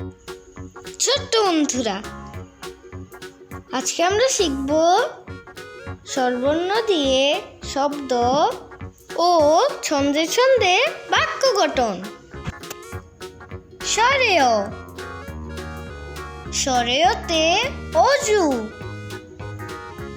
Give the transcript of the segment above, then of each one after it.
ছোট্ট বন্ধুরা, আজকে আমরা শিখব স্বরবর্ণ দিয়ে শব্দ ও ছন্দে ছন্দে বাক্য গঠন। স্বরেয়। স্বরেয়তে অজু।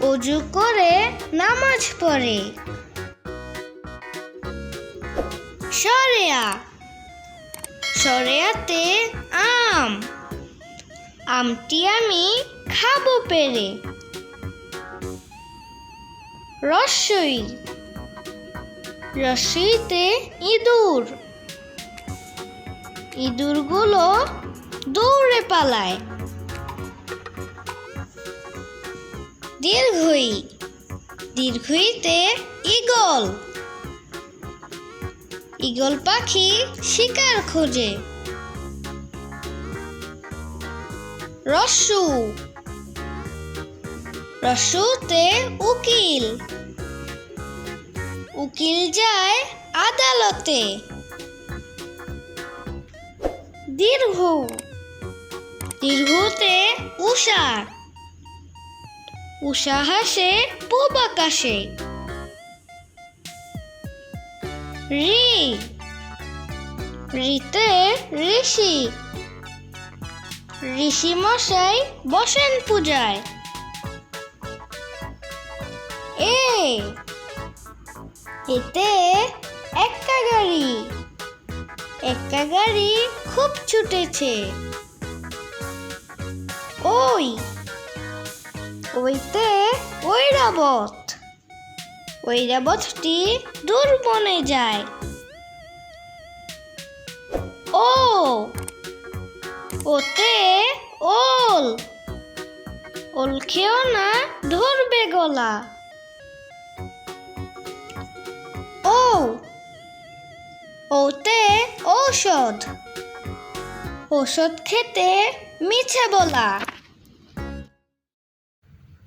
অজু করে নামাজ পড়ে। সরেয়া সরেয়াতে আম। আমটি আমি খাব পেরে। রসই। রসইতে ইঁদুর। ইঁদুরগুলো দৌড়ে পালায়। দীর্ঘই। দীর্ঘইতে ঈগল। ঈগল পাখি শিকার খোঁজে। রসু। রসুতে উকিল। উকিল যায় আদালতে। দীর্ঘ। দীর্ঘতে উষা উষা হাসে পূব আকাশে। রি। রিতে ঋষি। ঋষি মশাই বসেন পূজায়। এ, এতে একটা গাড়ি। একটা গাড়ি খুব ছুটেছে। ওই, ওইতে ঐরাবত ঐরাবতটি দূর বনে যায়। ও, ওতে ওল। ওল খেও না, ধরবে গলা। ও, ওতে ঔষধ। ওষুধ খেতে মিছে বলা।